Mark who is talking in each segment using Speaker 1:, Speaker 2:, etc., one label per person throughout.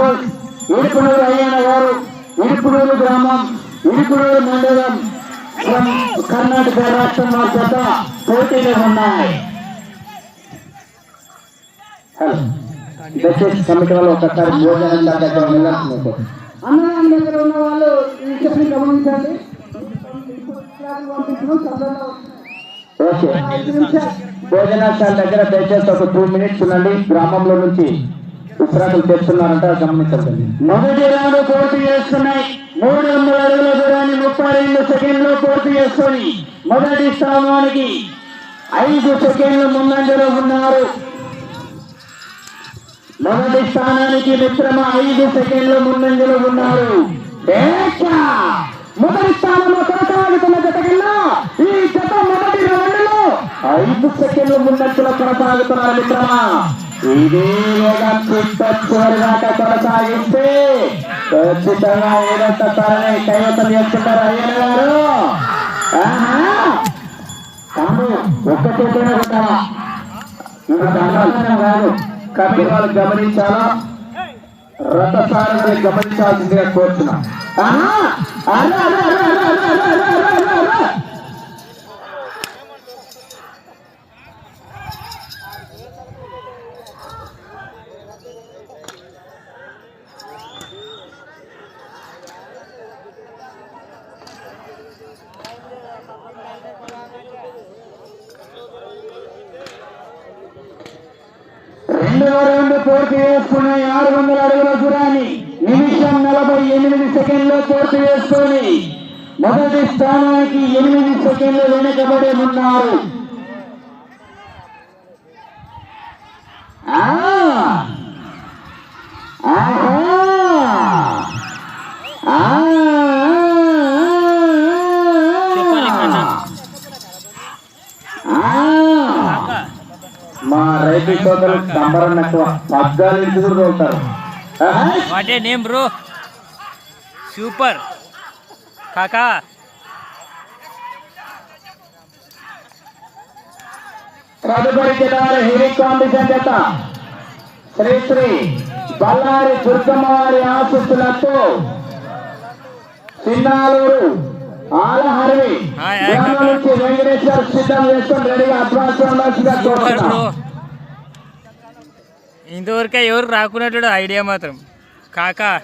Speaker 1: Post ఇరుకునూరు Ayyanna గారు ఇరుకునూరు గ్రామం ఇరుకునూరు మండలం కర్ణాటక రాష్ట్రం వారి చేత పోటీలో ఉన్నాయి. దయచేసి కమిటీ వాళ్ళు ఒకసారి భోజనం దగ్గర వెళ్ళాల్సింది
Speaker 2: అన్నదానం దగ్గర ఉన్న వాళ్ళు ఈ గమనించండి.
Speaker 1: ఓకే. భోజనాశాల దగ్గర దయచేసి ఒక టూ మినిట్స్ ఉండండి. గ్రామంలో నుంచి విశ్రాంతులు తెస్తున్నారంట గమనించండి మొదటి రౌండ్ పూర్తి చేస్తున్నాయి. మూడు వందల అడుగుల దూరాన్ని ముప్పై రెండు సెకండ్లు పూర్తి చేసుకొని మొదటి స్థానానికి ఐదు సెకండ్లు ముందంజలో ఉన్నారు. మొదటి స్థానానికి మిత్రమ ఐదు సెకండ్లు ముందంజలో ఉన్నారు. మొదటి స్థానంలో కొనసాగుతున్న జత ఈ ఐదు సెకండ్లు ముందంజలో కొనసాగుతున్నారు మిత్రమా. ఇదే వేగం చిట్ట చివరి కొనసాగిస్తే ఖచ్చితంగా ఏదంత తరలి కైవసం చేస్తున్నారు అయ్యన్న గారు. ఆహా! కాదు ఒక్క చేతనే కొట్టాలా? ఇది దండాలనే కాదు. కమిటీ వాళ్ళు గమనించాలా? రథసారుని గమనించాల్సిందిగా కోరుతున్నా అరే, అరే, అరే, అరే, అరే, అరే, అరే, రెండవ రౌండ్ పూర్తి చేసుకున్న ఆరు వందల అడుగుల దూరాన్ని నిమిషం నలభై ఎనిమిది సెకండ్లో పూర్తి చేసుకొని మొదటి స్థానానికి ఎనిమిది సెకండ్లు వెనుకబడి ఉన్నారు. ఆ! ఆహా! ఆ!
Speaker 3: చెప్పాలి కన్నా.
Speaker 1: ఆ! మా రైతు సోదరులు సంబరం ఎక్కువ పగ్గాలు ఇంటి కూడా తోలుతారు
Speaker 3: what a name bro. Super. కాకా.
Speaker 1: తదుపరి జతవారి హెవీ కాంపిటీషన్ జత శ్రీ శ్రీ బల్లారి దుర్గమ్మవారి ఆశస్సులతో చిన్నాలూరు ఆలహరి. నుంచి వెంకటేశ్వర సిద్ధం చేసుకొని రెడీగా అడ్వాన్స్ ఉండాల్సిందిగా కోరుతున్నాం.
Speaker 3: ఇంతవరకే ఎవరు రాకున్నట్టు ఐడియా మాత్రం. కాకా.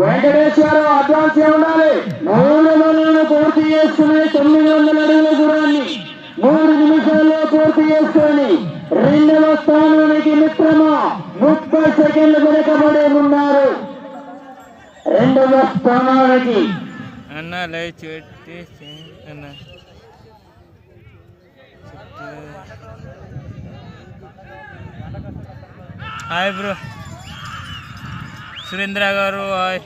Speaker 1: వెంకటేశ్వర అడ్వాన్స్ ఏ ఉండాలి? మూడు వందలను పూర్తి చేసుకుని తొమ్మిది వందల అడుగుల దూరాన్ని. మూడు నిమిషాల్లో పూర్తి చేసుకొని రెండవ స్థానానికి మిత్రమా? ముప్పై సెకండ్లు వెనకబడి ఉన్నారు. రెండవ స్థానానికి.
Speaker 3: అన్న లైవ్ పెట్టి అన్న. Hi bro. సురేంద్ర గారు హాయ్.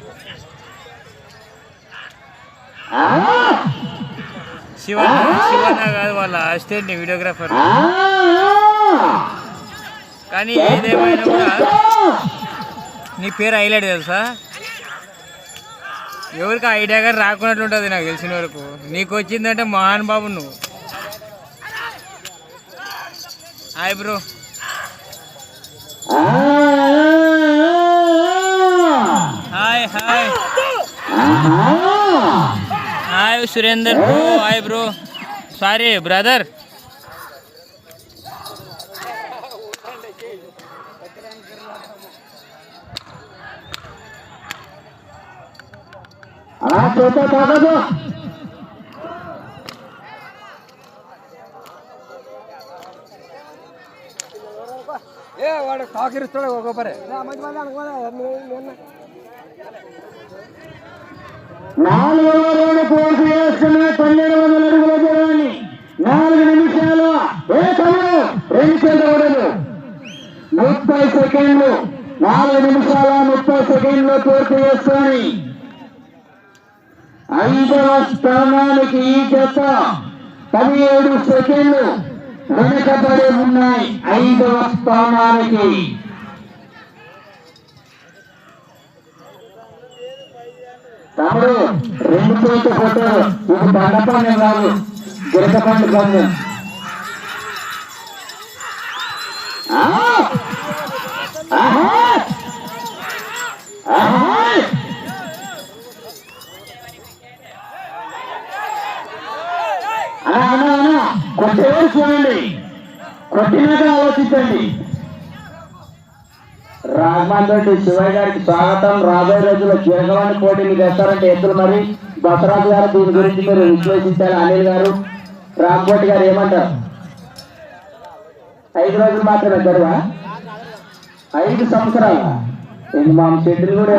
Speaker 3: శివ శివన్న కాదు వాళ్ళ అసిస్టెంట్ వీడియోగ్రాఫర్. కానీ ఏదేమైనా కూడా నీ పేరు హైలైట్ తెలుసా? ఎవరికి ఐడియా కానీ రాకున్నట్లు ఉంటుంది నాకు తెలిసిన వరకు. నీకు వచ్చిందంటే మహాన్ బాబు నువ్వు. Hi bro
Speaker 1: hi
Speaker 3: hi hi
Speaker 1: Surendra
Speaker 3: bro hi bro सारे ब्रदर हाँ तो
Speaker 1: तो तो तो
Speaker 2: ఏ ఒక్కొక్కరే
Speaker 1: నాలుగు వందల పూర్తి చేసుకున్న పన్నెండు వందల అడుగుల దూరాన్ని నాలుగు నిమిషాలు ఏ రెండు ముప్పై సెకండ్లు. నాలుగు నిమిషాల ముప్పై సెకండ్లు పూర్తి చేసుకొని ఐదవ స్థానానికి ఈ జత పదిహేడు సెకండ్లు. వెనుకబడి ఉన్నాయి ఐదవ స్థానానికి. తమ్ముడు రెండు చేతి కొట్టు. ఇది బండపండి కాదు గిరకపండి పండు కొట్టేవారు చూడండి. కొట్టినాక ఆలోచించండి. రాఘవాన్ రెడ్డి శివయ్య గారికి స్వాగతం. రాబోయే రోజుల్లో జగవాణి పోటీలు చేస్తారంటే ఎత్తులు మరి. బసరాజు గారు దీని గురించి మీరు విశ్లేషించాలి. అనిల్ గారు రాంకోటి గారు ఏమంటారు? ఐదు రోజులు మాత్రమే గడువా? ఐదు సంవత్సరాల? ఇది మా షెడ్యూల్ కూడా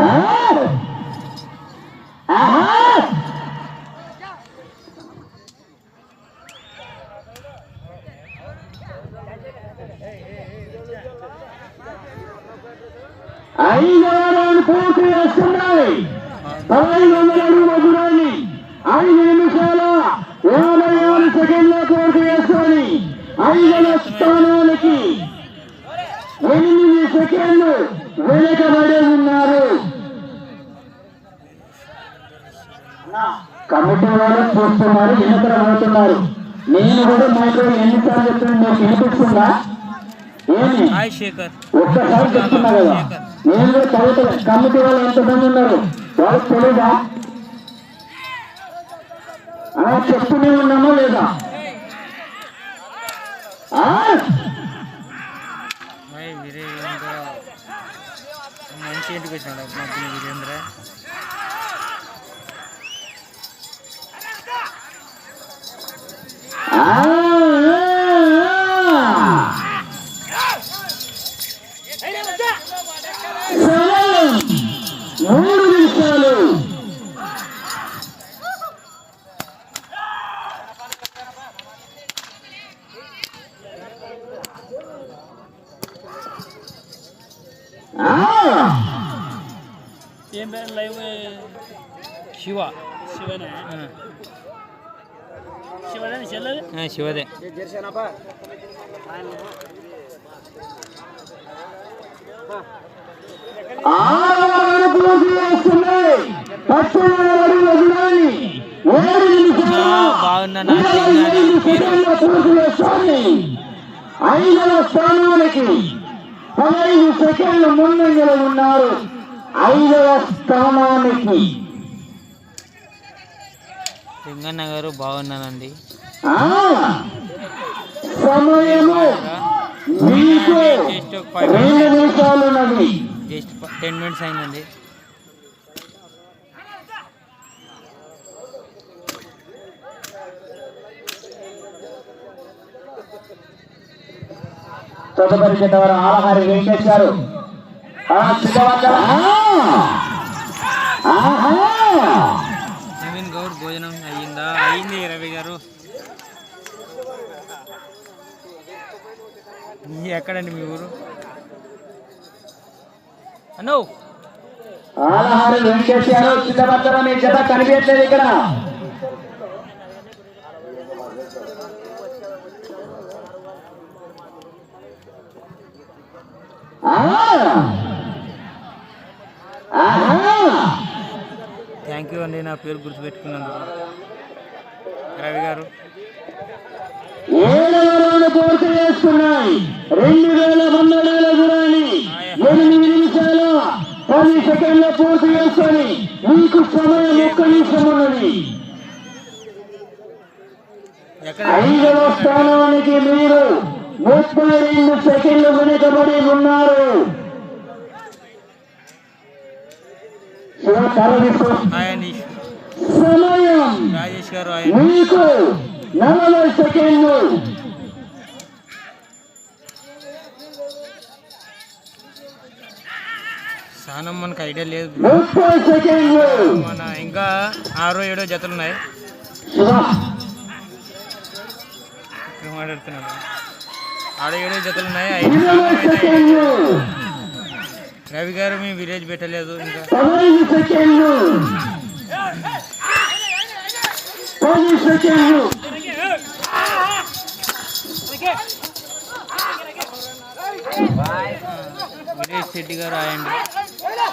Speaker 1: ఆహా! ఐదు వారాలు పూర్తి చేస్తున్నాయి పదహైదు వందల అడుగుల దూరాన్ని ఐదు నిమిషాల యాభై ఆరు సెకండ్ల పూర్తి చేస్తాయి ఐదవ స్థానానికి ఎనిమిది సెకండ్లు వెనుకబడి ఉన్నారు. కమిటీ వాళ్ళు చూస్తున్నారు పోతున్నారు నేను కూడా మైక్రో ఎన్నిసార్లు చెప్తున్నాను మీకు వినిపిస్తుందా? ఏమి? ఒక్కసారి చెప్తున్నా కదా. నేను కూడా చదువుతాను కమిటీ వాళ్ళు ఎంతమంది ఉన్నారు? వాళ్ళకి తెలీదా? అలా చెప్తూనే ఉన్నామా లేదా?
Speaker 3: వీరేంద్ర మంచి ఇంటికి వచ్చినాడు మధ్యన వీరేంద్ర
Speaker 1: Ah!
Speaker 3: ఏం పేరు? లైవ్ శివ. శివనే? శివదే. చెల్లది శివదే బాగున్నా.
Speaker 1: ఐదవ స్థానానికి పదహైదు సెకండ్లు ముందంజలో ఉన్నారు. ఐదవ స్థానానికి.
Speaker 3: లింగన్న గారు బాగున్నానండి
Speaker 1: ఆ సమయము మీకు
Speaker 3: జస్ట్ ఒక ఫైవ్
Speaker 1: రెండు నిమిషాలు ఉన్నది.
Speaker 3: జస్ట్ టెన్ మినిట్స్ అయిందండి.
Speaker 1: తదుపరి చెట్టవారు ఆలహారి వెంకటేష్ గారు!
Speaker 3: నవీన్ గౌడ్ భోజనం అయ్యిందా? అయ్యింది రవి గారు. ఎక్కడండి మీ ఊరు? అన్నో.
Speaker 1: ఆలహారి వెంకటేష్ గారు సిద్ధవంతులు మీ జత కనిపించలేదు ఇక్కడ.
Speaker 3: థ్యాంక్ యూ అండి నా పేరు గుర్తుపెట్టుకున్నందుకు. రవి గారు.
Speaker 1: పూర్తి చేస్తున్నాయి. రెండు వేల వందల దూరాన్ని ఎనిమిది నిమిషాల పది సెకండ్ల పూర్తి చేస్తాయి మీకు సమయం ఒక్క నిమిషం ఉన్నది. ఐదవ స్థానానికి మీరు ముప్పై రెండు సెకండ్లు వెనుకబడి ఉన్నారు శివ కర్రదీసుకో.
Speaker 3: హాయ్ అండి
Speaker 1: సమయం. మీకు నలభై సెకండ్లు.
Speaker 3: స్నానం మనకు ఐడియా లేదు మన ఇంకా ఆరో ఏడో జతలు ఉన్నాయి. మాట్లాడుతున్నాను. ఆరో ఏడో జతలు ఉన్నాయి. ఐదు
Speaker 1: ఇరవై
Speaker 3: స్నానం అయితే
Speaker 1: సెకండ్లు
Speaker 3: రవి గారు మీ విలేజ్ పెట్టలేదు ఇంకా
Speaker 1: పదహైదు సెకండ్లు పది సెకండ్లు
Speaker 3: వీరేష్ రెడ్డి గారు ఆయండి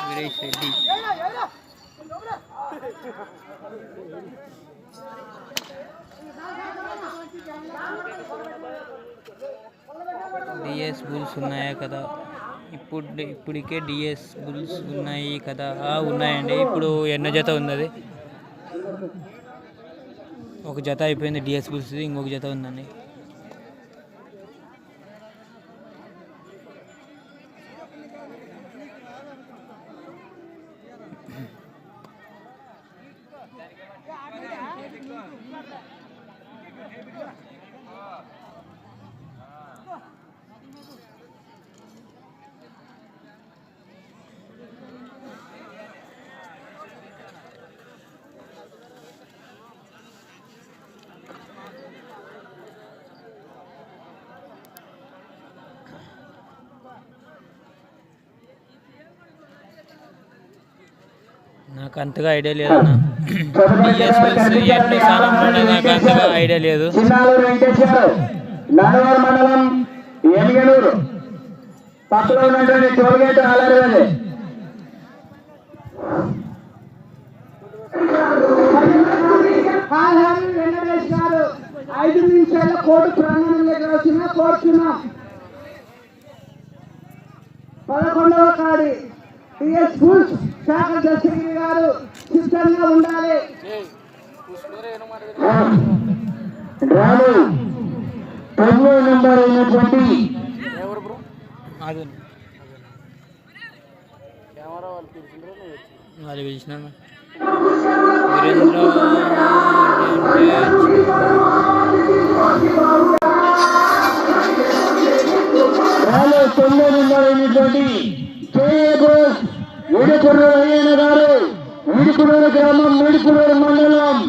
Speaker 3: వీరేష్ రెడ్డి డిఎస్ బుల్స్ ఉన్నాయా కదా ఇప్పుడు ఇప్పటికే డిఎస్ బుల్స్ ఉన్నాయి కదా ఆ, ఉన్నాయండి. ఇప్పుడు ఎన్నో జత ఉన్నది ఒక జత అయిపోయింది డిఎస్ బుల్స్ ఇంకొక జత ఉందండి. నాకు అంతగా ఐడియా లేదన్న స్థానంలో నాకు అంతగా ఐడియా లేదు.
Speaker 1: మండలం ఎమిగనూరు ఉన్నటువంటి
Speaker 4: ఐదు నిమిషాల కోర్టు ప్రాంగణంలోకి వచ్చిన కోరుతున్నాం పదకొండవ కాడి. టిఎస్ స్కూల్స్ శాఖ దశగిరి గారు సిద్ధంగా ఉండాలి.
Speaker 1: రాము తొమ్మిది నంబర్ అయినటువంటి
Speaker 3: అది పిలిచిన
Speaker 1: తొమ్మిది నంబర్ అయినటువంటి కేఏ బోస్ వీడికుర్రు అయ్యన్న గారు వీడికుర్రు గ్రామం వీడికుర్రు మండలం